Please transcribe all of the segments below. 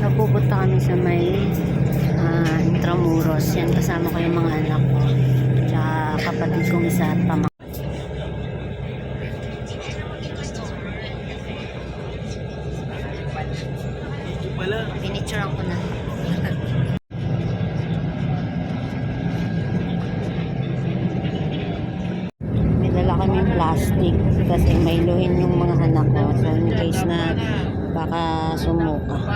So, pupunta kami sa may ah, Intramuros. Yan, kasama ko yung mga anak ko. Tsaka kapatid kong isa at pamangkin. Pinicturean ko na. May dala kami plastic kasi may luhin yung mga anak ko. So, in case na baka sumuka.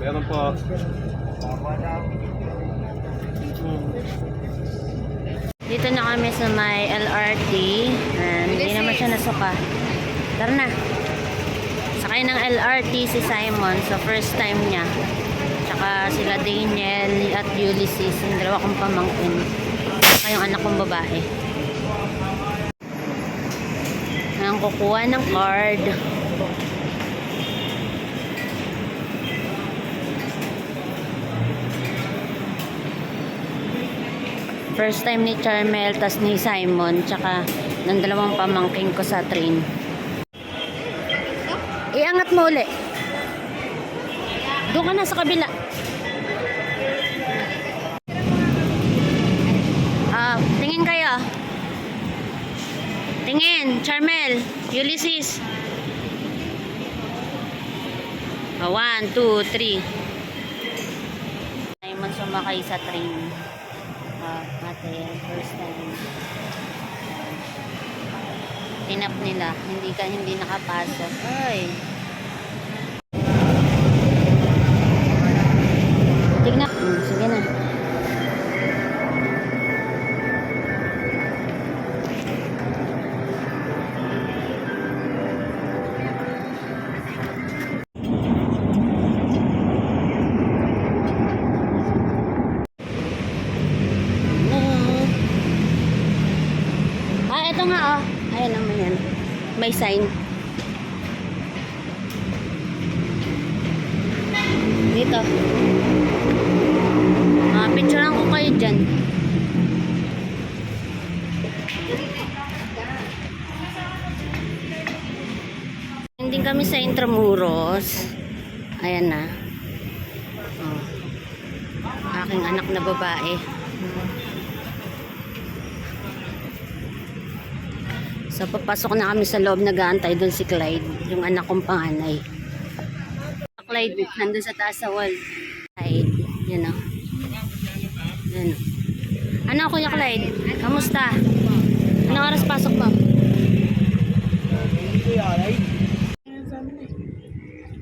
Meron po. Dito na kami sa may LRT. And hindi naman siya nasuka. Tara na. Sakay ng LRT si Simon. So first time niya. Tsaka sila Daniel at Ulysses. Yung dalawa kong pamangkin. Tsaka yung anak kong babae. Ang kukuha ng card. First time ni Charmel, tas ni Simon, tsaka ng dalawang pamangking ko sa train. Iangat mo uli. Doon ka na sa kabila. Ah, tingin kayo. Tingin, Charmel, Ulysses. Ah, one, two, three. Simon sumakay sa train. Ah, ate, first time. Tinap nila, hindi ka hindi nakapasok. Ay. Nga oh. Ayan naman yan. May sign. Dito. Ah, picturean ko kayo dyan. Hindi kami sa Intramuros. Ayan na. Oh. Aking anak na babae. So, papasok na kami sa loob, nag-aantay doon si Clyde, yung anak kong panganay. Clyde, nandun sa taas sa wall. Clyde, yan o. Yan o. Ano, Kuya Clyde? Kamusta? Anong oras pasok mo?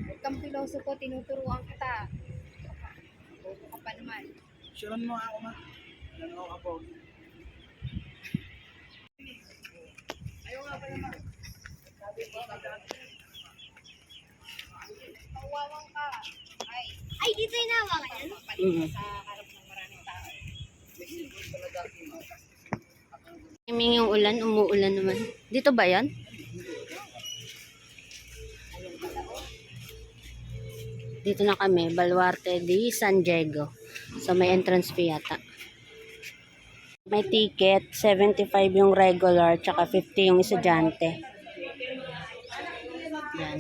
Huwag kang piloso ko, tinuturuan kita. Bobo ka pa naman. Sharon mo ako ma. Ano ako po? Pawawang ka. Ay. Dito yung nawa maraming tao. Timing yung ulan, umuulan naman. Dito ba yan? Dito na kami, Baluarte de San Diego. So may entrance fee yata. May ticket, 75 yung regular, tsaka 50 yung estudyante. Yan.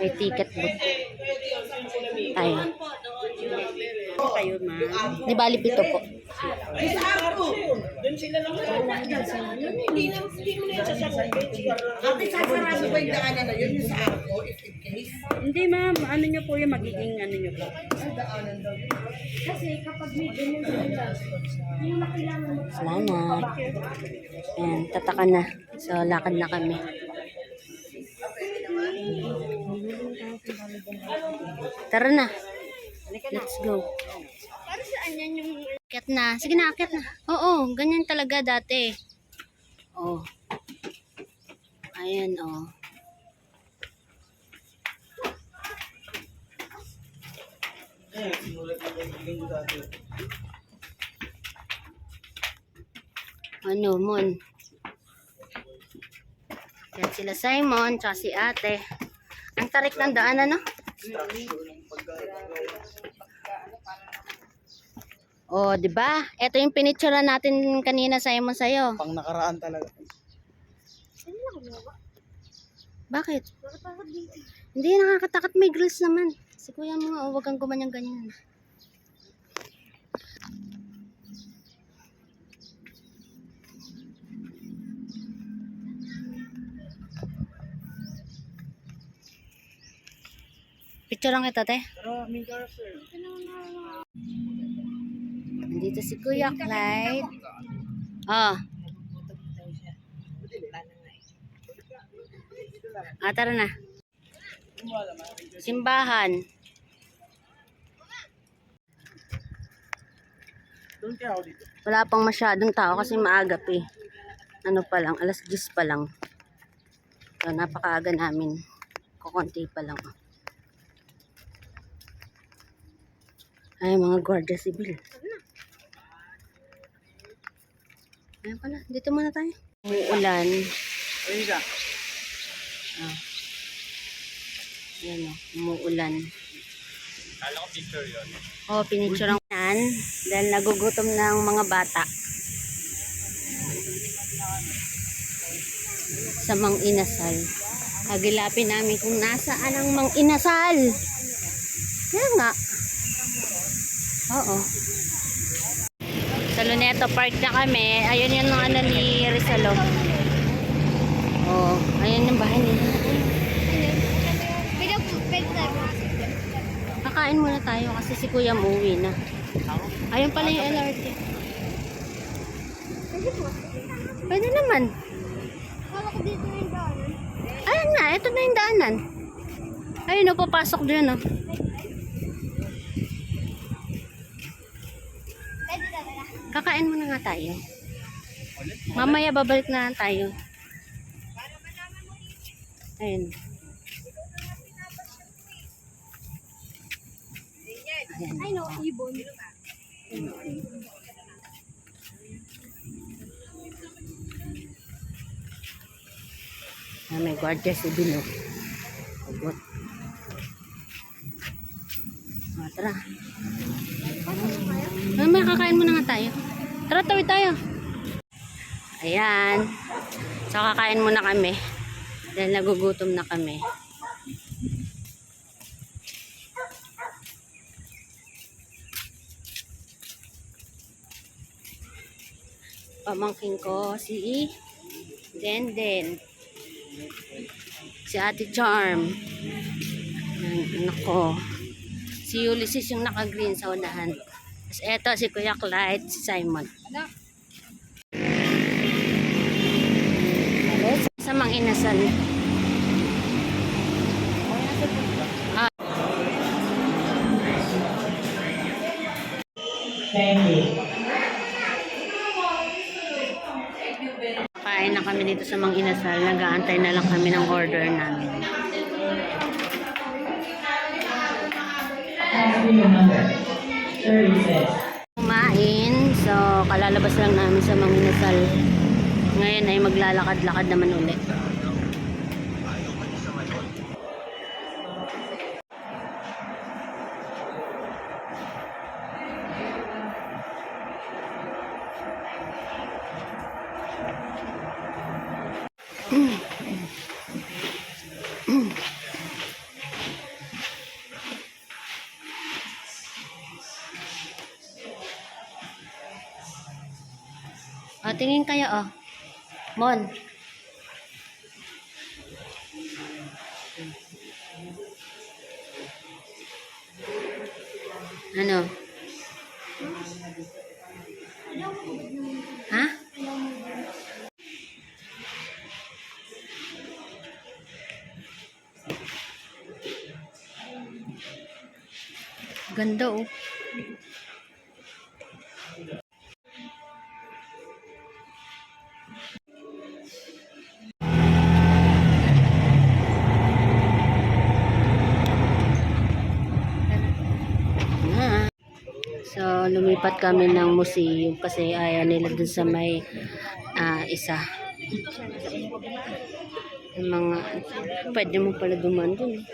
May ticket book. Tayo. Di bali pito po. Ate, sasarado ko yung daanan na yun, yung sa ako, if in case. Hindi ma'am, ano nyo po yung magiging ano nyo po. Salamat. Ayan, tataka na. So, lakad na kami. Tara na. Let's go. Para saan yan yung... Akyat na. Sige na, akyat na. Oo, ganyan talaga dati. Oh. Ayan, oh. Ano, Mon? Yan sila Simon, tsaka si ate. Ang tarik ng daan, ano? Oh, 'di ba? Ito yung pinicture natin kanina Simon sa'yo. Pang nakaraan talaga. Bakit? Hindi, nakakatakot. May grills naman. Si kuya mo nga, oh, huwag kang gumanyang ganyan. Picture lang kita, te. Pero, may car, sir. Nandito si Kuya Clyde. Oh. Ah, tara na. Simbahan. Wala pang masyadong tao kasi maagap eh. Ano pa lang, alas 10 pa lang. So, napakaaga namin. Kukunti pa lang. Ay, mga guardia civil. Ayan pala, dito muna tayo. Uulan. Ayun siya. Ah. Ayan o, umuulan. Kala ko picture yun. Oh, pinicturean ko yan. Dahil nagugutom ng mga bata. Sa Mang Inasal. Agilapin namin kung nasaan ang Mang Inasal. Kaya nga. Oo. Sa Luneta Park na kami. Ayun yung ano ni Rizalo. Oh, ayun yung bahay nila. Kakain muna tayo kasi si Kuya umuwi na. Ayun pala yung LRT. Pwede naman. Ayun na, ito na yung daanan. Ayun o, papasok dyan o. Pwede Kakain muna nga tayo. Mamaya babalik na tayo. Ayun. Ayan. I know, ibon. Ah, may guardia civil o. Agot. Ah, tara. Mamaya kakain muna nga tayo. Tara, tawid tayo. Ayan. So, kakain muna kami. Dahil nagugutom na kami. Pamangkin ko si Denden. Si Ate Charm. Anak ko. Si Ulysses yung naka-green sa unahan. Eto si Kuya Clyde, si Simon. Hello, sa mga inasal. Ah. Kain na kami dito sa Mang Inasal. Nag-aantay na lang kami ng order namin. Kumain. So, kalalabas lang namin sa Mang Inasal. Ngayon ay maglalakad-lakad naman ulit. Tingin kayo, oh. Mon. Ano? Ha? Ganda, oh. Kami ng museum kasi ayaw nila dun sa may ah, isa. Yung mga, pwede mo pala duman dun.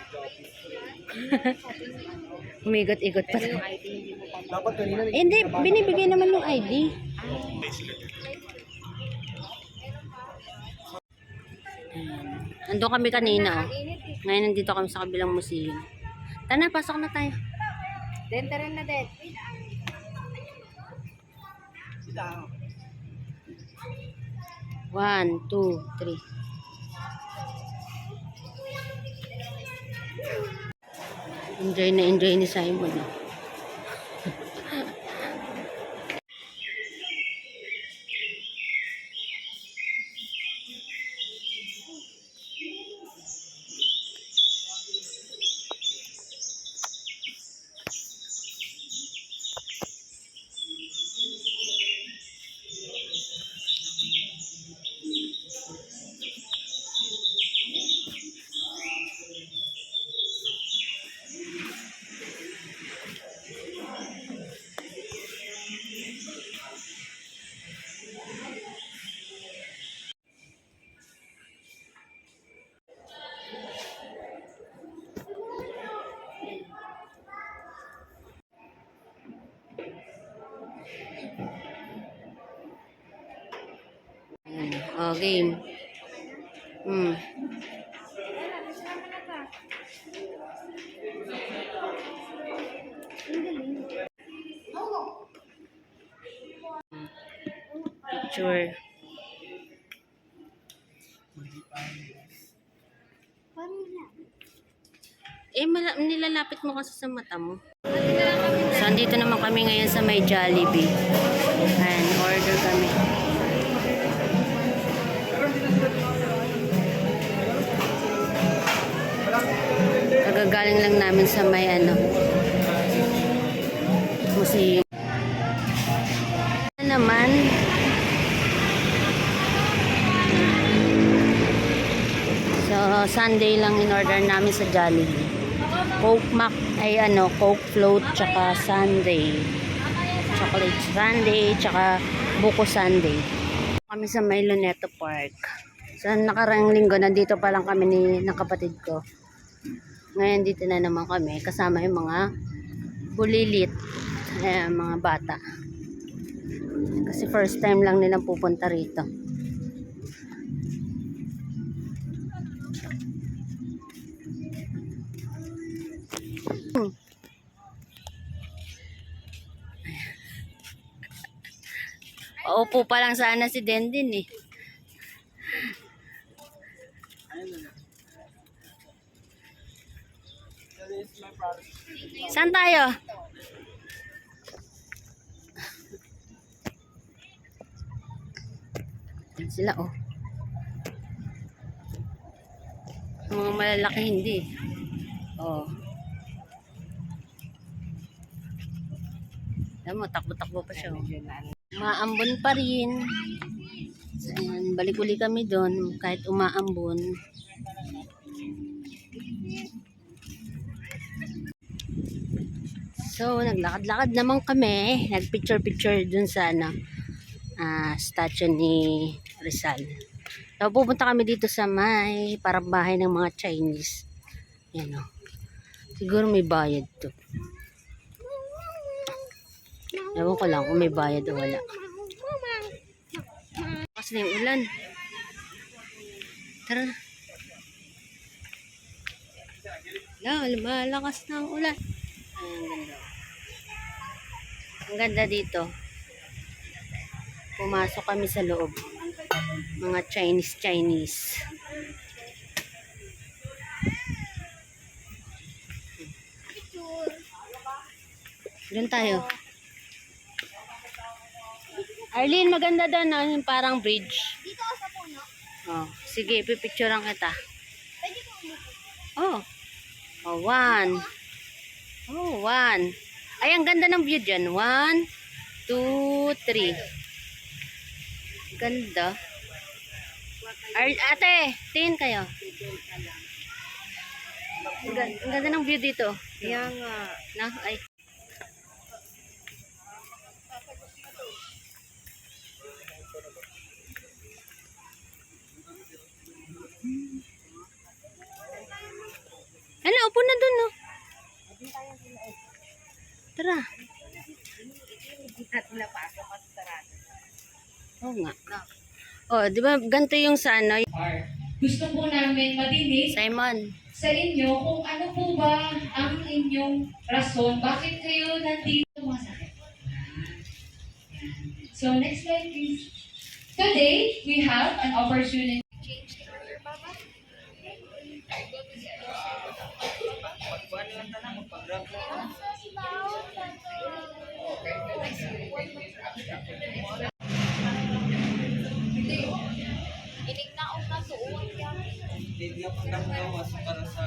Umigot-igot pa. Eh, hindi, binibigay naman yung ID. Ando kami kanina, oh. Ngayon nandito kami sa kabilang museum. Tana, pasok na tayo. Den, tara na, Den. One, two, three. Enjoy na enjoy ni Simon. oh. Oh, game. Hmm. Picture. Eh, nilalapit mo kasi sa mata mo. So, andito naman kami ngayon sa may Jollibee. And order kami. Nagagaling lang namin sa may ano, museum. Ano naman, so Sunday lang in order namin sa Jollibee. Coke Mac, ay ano, Coke Float, tsaka Sunday. Chocolate Sunday, tsaka Buko Sunday. Kami sa may Luneta Park. Sa nakarang linggo, nandito pa lang kami ni, ng ko. Ngayon dito na naman kami kasama yung mga bulilit, eh, mga bata. Kasi first time lang nilang pupunta rito. Hmm. Paupo pa lang sana si Dendin eh. Saan tayo? Sila oh. Mga malalaki hindi. Oh. Alam mo, takbo-takbo pa siya. Oh. Maambon pa rin. Ayan, balik uli kami doon kahit umaambon. So, naglakad-lakad naman kami. Nagpicture-picture dun sa ano, ah, statue ni Rizal. So, pupunta kami dito sa may parang bahay ng mga Chinese. Yan o. Siguro may bayad to. Ewan ko lang kung may bayad o wala. Kasi na yung ulan. Tara na. Wala, lumalakas na ang ulan. Ay, ang ganda. Ang ganda dito. Pumasok kami sa loob. Mga Chinese Chinese. Doon tayo. Arlene, maganda doon. no? Yung parang bridge. Dito sa puno. Oh, sige, pipicturean kita. Pwede ko umupo. Oh. Oh, one. Oh, one. Ay, ang ganda ng view dyan. One, two, three. Ganda. Ar ate, tingin kayo. Ang, ga- ang ganda ng view dito. Kaya nga. Na, ay. Ano, upo na dun, no? Tara. Oo nga. Oh, di ba ganito yung sa ano? gusto po namin madinig Simon. sa inyo kung ano po ba ang inyong rason, bakit kayo nandito sumasakit. So next slide please. Today, we have an opportunity Ako nang gawas para sa...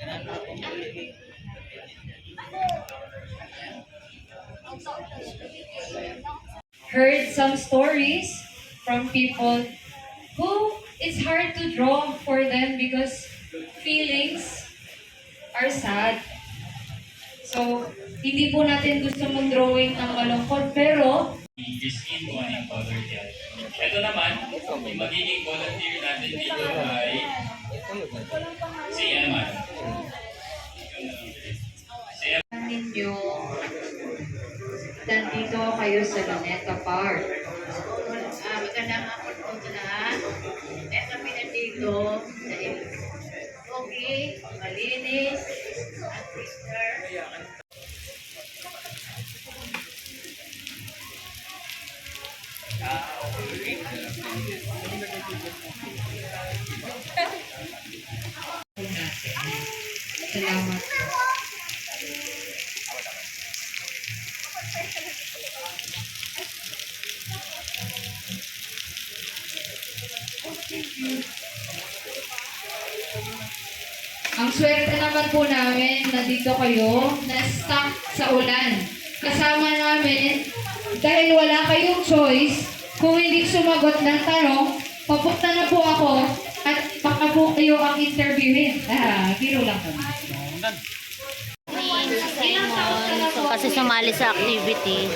Ganun na ako magiging. heard some stories from people who it's hard to draw for them because feelings are sad. So, hindi po natin gusto mong drawing ng malungkot, pero Christine po ang covered yan. Ito naman, yung magiging volunteer natin dito ay si Emma. Si Emma. ninyo nandito kayo sa Luneta Park. Ah, magandang hapon po sa lahat. Eh kami nandito okay, malinis, Ang swerte naman po namin na dito kayo na stuck sa ulan. Kasama namin, dahil wala kayong choice, kung hindi sumagot ng tanong, papunta na po ako at baka po kayo ang interviewin. Ah, biro lang Simon. So, kasi sumali sa activity.